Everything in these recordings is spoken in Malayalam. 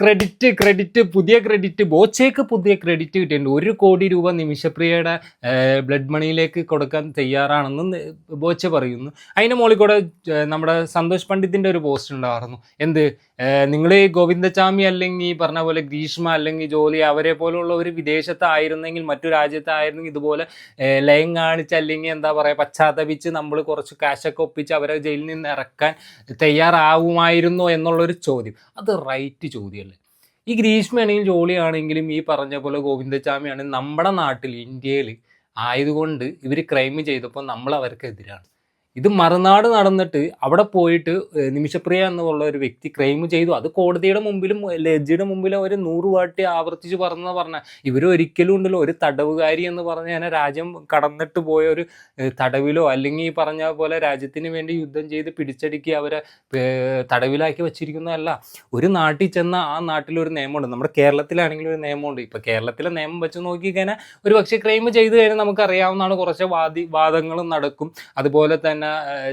ക്രെഡിറ്റ് ക്രെഡിറ്റ് പുതിയ ക്രെഡിറ്റ് ബോച്ചേക്ക് പുതിയ ക്രെഡിറ്റ് കിട്ടിയിട്ടുണ്ട്. ഒരു കോടി രൂപ നിമിഷപ്രിയയുടെ ബ്ലഡ് മണിയിലേക്ക് കൊടുക്കാൻ തയ്യാറാണെന്ന് ബോച്ച പറയുന്നു. അതിന്റെ മുകളിൽ കൂടെ നമ്മുടെ സന്തോഷ് പണ്ഡിത്തിന്റെ ഒരു പോസ്റ്റ് ഉണ്ടായിരുന്നു. എന്ത്? നിങ്ങൾ ഗോവിന്ദചാമി അല്ലെങ്കിൽ ഈ പറഞ്ഞ പോലെ ഗ്രീഷ്മ അല്ലെങ്കിൽ ജോലി അവരെ പോലുള്ള ഒരു വിദേശത്തായിരുന്നെങ്കിൽ മറ്റു രാജ്യത്തായിരുന്നെങ്കിൽ ഇതുപോലെ ലയം കാണിച്ച് അല്ലെങ്കിൽ എന്താ പറയുക പശ്ചാത്തപിച്ച് നമ്മൾ കുറച്ച് കാശൊക്കെ ഒപ്പിച്ച് അവരെ ജയിലിൽ നിന്ന് ഇറക്കാൻ തയ്യാറാവുമായിരുന്നോ എന്നുള്ളൊരു ചോദ്യം. അത് റൈറ്റ് ചോദ്യമല്ലേ ഈ ഗ്രീഷ്മയാണെങ്കിലും ജോളിയാണെങ്കിലും ഈ പറഞ്ഞ പോലെ ഗോവിന്ദചാമി ആണെങ്കിലും നമ്മുടെ നാട്ടിൽ ഇന്ത്യയിൽ ആയതുകൊണ്ട് ഇവർ ക്രൈം ചെയ്തപ്പോൾ നമ്മൾ അവർക്ക് എതിരാണ്. ഇത് മറുനാട് നടന്നിട്ട് അവിടെ പോയിട്ട് നിമിഷപ്രിയ എന്നുള്ള ഒരു വ്യക്തി ക്രൈം ചെയ്തു. അത് കോടതിയുടെ മുമ്പിലും ജഡ്ജിയുടെ മുമ്പിലും ഒരു നൂറ് വാട്ടി ആവർത്തിച്ച് പറഞ്ഞ പറഞ്ഞ. ഇവർ ഒരിക്കലും ഉണ്ടല്ലോ ഒരു തടവുകാരി എന്ന് പറഞ്ഞ ഞാൻ രാജ്യം കടന്നിട്ട് പോയ ഒരു തടവിലോ അല്ലെങ്കിൽ ഈ പറഞ്ഞ പോലെ രാജ്യത്തിന് വേണ്ടി യുദ്ധം ചെയ്ത് പിടിച്ചടുക്കി അവരെ തടവിലാക്കി വെച്ചിരിക്കുന്നതല്ല. ഒരു നാട്ടിൽ ചെന്ന ആ നാട്ടിൽ ഒരു നിയമമുണ്ട്. നമ്മുടെ കേരളത്തിലാണെങ്കിലും ഒരു നിയമമുണ്ട്. ഇപ്പൊ കേരളത്തിലെ നിയമം വെച്ച് നോക്കിക്കഴിഞ്ഞാൽ ഒരു പക്ഷേ ക്രൈം ചെയ്ത് കഴിഞ്ഞാൽ നമുക്ക് അറിയാവുന്നതാണ് കുറച്ച് വാദി വാദങ്ങളും നടക്കും. അതുപോലെ തന്നെ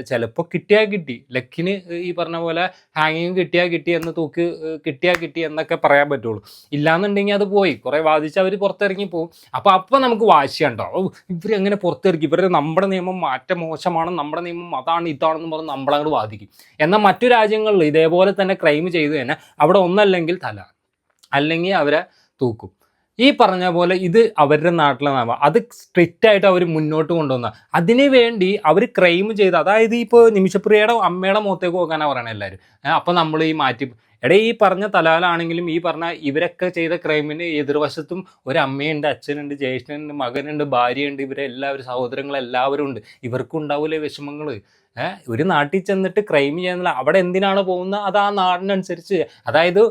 ചിലപ്പോൾ കിട്ടിയാൽ കിട്ടി. ലക്കിന് ഈ പറഞ്ഞ പോലെ ഹാങ്ങിങ് കിട്ടിയാൽ കിട്ടി എന്ന് തൂക്ക് കിട്ടിയാൽ കിട്ടി എന്നൊക്കെ പറയാൻ പറ്റുള്ളൂ. ഇല്ലാന്നുണ്ടെങ്കിൽ അത് പോയി. കുറെ വാദിച്ച് അവർ പുറത്തിറങ്ങി പോകും അപ്പോൾ അപ്പോൾ നമുക്ക് വാശിയുണ്ടോ? ഓ ഇവർ എങ്ങനെ പുറത്തിറക്കി? ഇവരുടെ നമ്മുടെ നിയമം മാറ്റം മോശമാണ്. നമ്മുടെ നിയമം അതാണ് ഇതാണെന്ന് പറഞ്ഞ് നമ്മളങ്ങോട് വാദിക്കും. എന്നാൽ മറ്റു രാജ്യങ്ങളിൽ ഇതേപോലെ തന്നെ ക്രൈം ചെയ്തു തന്നെ അവിടെ ഒന്നല്ലെങ്കിൽ തല. അല്ലെങ്കിൽ അവരെ തൂക്കും. ഈ പറഞ്ഞ പോലെ ഇത് അവരുടെ നാട്ടിലെ നിയമം അത് സ്ട്രിക്റ്റ് ആയിട്ട് അവർ മുന്നോട്ട് കൊണ്ടുവന്ന. അതിനു വേണ്ടി അവർ ക്രൈം ചെയ്ത് അതായത് ഇപ്പോൾ നിമിഷപ്രിയയുടെ അമ്മയുടെ മുഖത്തേക്ക് നോക്കാനാണ് പറയണത് എല്ലാവരും അപ്പം നമ്മൾ ഈ മാറ്റി എടേ ഈ പറഞ്ഞ തലാലാണെങ്കിലും ഈ പറഞ്ഞ ഇവരൊക്കെ ചെയ്ത ക്രൈമിന് എതിർവശത്തും ഒരു അമ്മയുണ്ട് അച്ഛനുണ്ട് ജ്യേഷ്ഠനുണ്ട് മകനുണ്ട് ഭാര്യയുണ്ട് ഇവരെല്ലാവരും സഹോദരങ്ങളെല്ലാവരും ഉണ്ട്. ഇവർക്കും ഉണ്ടാവില്ലേ വിഷമങ്ങൾ ഒരു നാട്ടിൽ ചെന്നിട്ട് ക്രൈം ചെയ്യുന്നില്ല അവിടെ എന്തിനാണ് പോകുന്നത്? അത് ആ നാടിനനുസരിച്ച്. അതായത്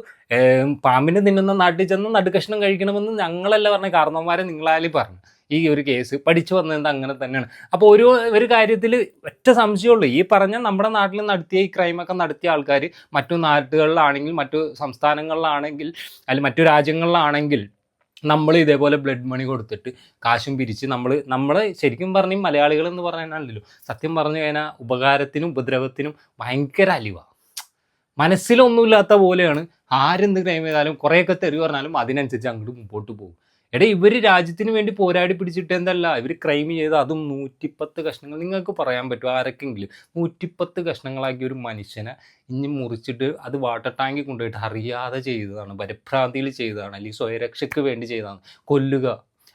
പാമ്പിന് തിന്നുന്ന നാട്ടിൽ ചെന്ന് നടുകഷ്ണം കഴിക്കണമെന്ന് ഞങ്ങളല്ല പറഞ്ഞ കാരണവന്മാരെ നിങ്ങളാലും പറഞ്ഞു. ഈ ഒരു കേസ് പഠിച്ചു വന്നത് അങ്ങനെ തന്നെയാണ്. അപ്പോൾ ഒരു ഒരു കാര്യത്തിൽ ഒറ്റ സംശയമുള്ളൂ. ഈ പറഞ്ഞ നമ്മുടെ നാട്ടിൽ നടത്തിയ ഈ ക്രൈമൊക്കെ നടത്തിയ ആൾക്കാർ മറ്റു നാട്ടുകളിലാണെങ്കിൽ മറ്റു സംസ്ഥാനങ്ങളിലാണെങ്കിൽ അല്ലെങ്കിൽ മറ്റു രാജ്യങ്ങളിലാണെങ്കിൽ നമ്മൾ ഇതേപോലെ ബ്ലഡ് മണി കൊടുത്തിട്ട് കാശും പിരിച്ച് നമ്മൾ നമ്മൾ ശരിക്കും പറഞ്ഞ മലയാളികൾ എന്ന് പറഞ്ഞാലല്ലോ സത്യം പറഞ്ഞു കഴിഞ്ഞാൽ ഉപകാരത്തിനും ഉപദ്രവത്തിനും ഭയങ്കര അലിവ. മനസ്സിലൊന്നുമില്ലാത്ത പോലെയാണ് ആരെന്ത് ക്ലെയിം ചെയ്താലും കുറേയൊക്കെ തെറി പറഞ്ഞാലും അതിനനുസരിച്ച് അങ്ങോട്ട് മുമ്പോട്ട് പോകും. എടേ ഇവർ രാജ്യത്തിന് വേണ്ടി പോരാടി പിടിച്ചിട്ട് എന്തല്ല ഇവർ ക്രൈം ചെയ്ത് അതും നൂറ്റിപ്പത്ത് കഷ്ണങ്ങൾ. നിങ്ങൾക്ക് പറയാൻ പറ്റും ആരൊക്കെങ്കിലും? നൂറ്റിപ്പത്ത് കഷ്ണങ്ങളാക്കിയ ഒരു മനുഷ്യനെ ഇനി മുറിച്ചിട്ട് അത് വാട്ടർ ടാങ്കിൽ കൊണ്ടുപോയിട്ട് അറിയാതെ ചെയ്തതാണ് പരിഭ്രാന്തിയിൽ ചെയ്തതാണ് അല്ലെങ്കിൽ സ്വയരക്ഷയ്ക്ക് വേണ്ടി ചെയ്തതാണ്. കൊല്ലുക.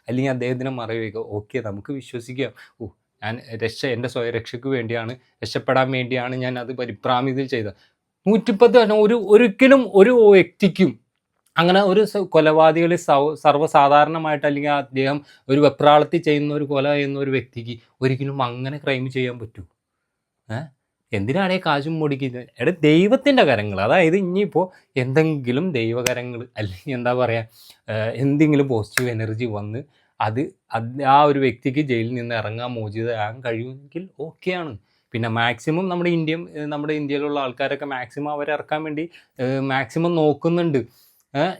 അല്ലെങ്കിൽ അദ്ദേഹത്തിനെ മറയുക. ഓക്കെ നമുക്ക് വിശ്വസിക്കാം. ഓ ഞാൻ രക്ഷ എന്റെ സ്വയരക്ഷയ്ക്ക് വേണ്ടിയാണ് രക്ഷപ്പെടാൻ വേണ്ടിയാണ് ഞാൻ അത് പരിഭ്രാമിതിൽ ചെയ്തത്. നൂറ്റിപ്പത്ത് കഷ്ണം ഒരു ഒരിക്കലും ഒരു വ്യക്തിക്കും അങ്ങനെ ഒരു കൊലപാതകളി സർവസാധാരണമായിട്ട് അല്ലെങ്കിൽ അദ്ദേഹം ഒരു വെപ്രാളത്തിൽ ചെയ്യുന്ന ഒരു കൊല ചെയ്യുന്ന ഒരു വ്യക്തിക്ക് ഒരിക്കലും അങ്ങനെ ക്രൈം ചെയ്യാൻ പറ്റൂ. എന്തിനാണ് ഈ കാശും മുടിക്കുന്നത്? എടാ ദൈവത്തിന്റെ കരങ്ങൾ അതായത് ഇനിയിപ്പോൾ എന്തെങ്കിലും ദൈവകരങ്ങൾ അല്ലെങ്കിൽ എന്താ പറയുക എന്തെങ്കിലും പോസിറ്റീവ് എനർജി വന്ന് അത് ആ ഒരു വ്യക്തിക്ക് ജയിലിൽ നിന്ന് ഇറങ്ങാൻ മോചിതയാകാൻ കഴിയുമെങ്കിൽ ഓക്കെയാണ് പിന്നെ മാക്സിമം നമ്മുടെ ഇന്ത്യയും നമ്മുടെ ഇന്ത്യയിലുള്ള ആൾക്കാരൊക്കെ മാക്സിമം അവരെ ഇറക്കാൻ വേണ്ടി മാക്സിമം നോക്കുന്നുണ്ട്.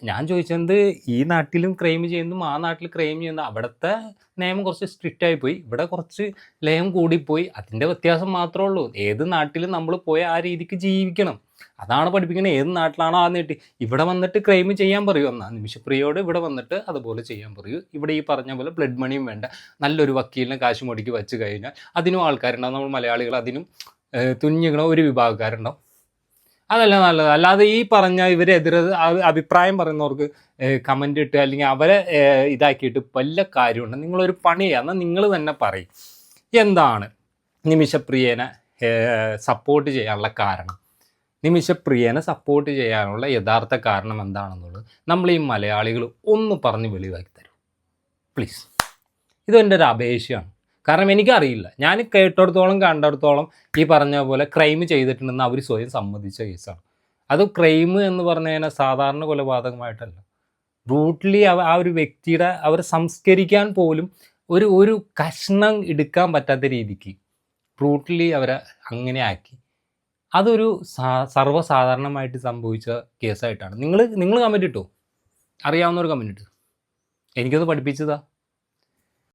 ഞാൻ ചോദിച്ചത് ഈ നാട്ടിലും ക്രൈം ചെയ്യുന്നതും ആ നാട്ടിൽ ക്രൈം ചെയ്യുന്ന. അവിടുത്തെ നിയമം കുറച്ച് സ്ട്രിക്റ്റ് ആയി പോയി. ഇവിടെ കുറച്ച് ലയം കൂടിപ്പോയി. അതിന്റെ വ്യത്യാസം മാത്രമേ ഉള്ളൂ. ഏത് നാട്ടിലും നമ്മൾ പോയി ആ രീതിക്ക് ജീവിക്കണം. അതാണ് പഠിപ്പിക്കുന്നത്. ഏത് നാട്ടിലാണോ ആ നീട്ടി. ഇവിടെ വന്നിട്ട് ക്രൈം ചെയ്യാൻ പറയൂ. എന്നാൽ നിമിഷപ്രിയോട് ഇവിടെ വന്നിട്ട് അതുപോലെ ചെയ്യാൻ പറയൂ. ഇവിടെ ഈ പറഞ്ഞ പോലെ ബ്ലഡ് മണിയും വേണ്ട. നല്ലൊരു വക്കീലിനെ കാശ് മുടക്കി വെച്ച് കഴിഞ്ഞാൽ അതിനും ആൾക്കാരുണ്ടാവും. നമ്മൾ മലയാളികൾ അതിനും തുന്നിക്കണ ഒരു വിഭാഗക്കാരുണ്ടാവും. അതല്ല നല്ലത്. അല്ലാതെ ഈ പറഞ്ഞ ഇവരെതിരെ അഭിപ്രായം പറയുന്നവർക്ക് കമന്റ് ഇട്ട് അല്ലെങ്കിൽ അവരെ ഇതാക്കിയിട്ട് വല്ല കാര്യമുണ്ട്. നിങ്ങളൊരു പണി എന്നാൽ നിങ്ങൾ തന്നെ പറയും. എന്താണ് നിമിഷപ്രിയനെ സപ്പോർട്ട് ചെയ്യാനുള്ള കാരണം? നിമിഷപ്രിയനെ സപ്പോർട്ട് ചെയ്യാനുള്ള യഥാർത്ഥ കാരണം എന്താണെന്നുള്ളത് നമ്മൾ ഈ മലയാളികൾ ഒന്ന് പറഞ്ഞ് വെളിവാക്കി തരും. പ്ലീസ് ഇതെന്റെ ഒരു അപേക്ഷയാണ്. കാരണം എനിക്കറിയില്ല. ഞാൻ കേട്ടിടത്തോളം കണ്ടിടത്തോളം ഈ പറഞ്ഞ പോലെ ക്രൈം ചെയ്തിട്ടുണ്ടെന്ന് അവർ സ്വയം സമ്മതിച്ച കേസാണ്. അത് ക്രൈം എന്ന് പറഞ്ഞു കഴിഞ്ഞാൽ സാധാരണ കൊലപാതകമായിട്ടല്ല. റൂട്ട്ലി ആ ഒരു വ്യക്തിയുടെ അവരെ സംസ്കരിക്കാൻ പോലും ഒരു ഒരു കഷ്ണം എടുക്കാൻ പറ്റാത്ത രീതിക്ക് റൂട്ട്ലി അവരെ അങ്ങനെ ആക്കി. അതൊരു സർവസാധാരണമായിട്ട് സംഭവിച്ച കേസായിട്ടാണ്. നിങ്ങൾ നിങ്ങൾ കമന്റ് ഇട്ടോ? അറിയാവുന്നവർ കമന്റ് ഇട്ടു? എനിക്കത് പഠിപ്പിച്ചതാ.